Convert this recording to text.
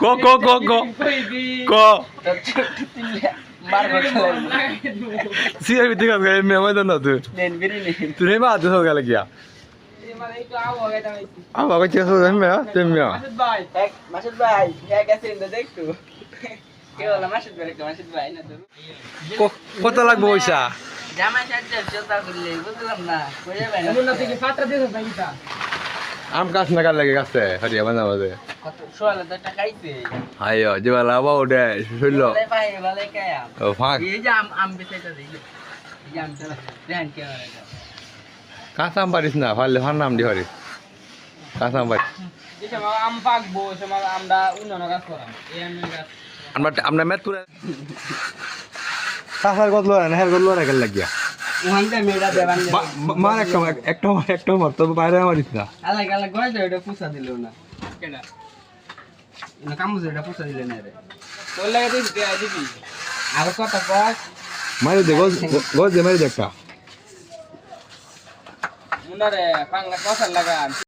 ক ক ক ক ক ভিতরে কাজ করে মেমে তো না তুই নেন বিরি নেন তুই মা তুই গেল গিয়া কই চেষ্টা করছিস মেয়া তুই মেয়া এক মাসুদ ভাই দেখতু মাসুদ ভাই কে মাসুদ ভাই না তো কত লাগবে পয়সা জামা সাজতে চলতা করলে বুঝলাম না আম গাছ না কার লাগে গাছে হরিয়া বানা আইছে আইও যে বালা ভালো কায়াম ও কাঁচা আম পারিস না? ফারলে ফার নাম দি হরিস কাঁচা আম পারিস আমরা আমরা কাঁচার না হের লাগিয়া? মার একটা একটা একটা মার তো বাইরে মারিস না আলাগ আলাগ গয় এটা পুষা দিল না। কেডা? না কামুজ এটা পুষা দিলে না রে। তোর লাগে দিস দে দিবি। আর কত পাস মারি দে গোজ গোজ দে মারি দে একটা। মুন্ডারে পাঙ্গা কসার লাগা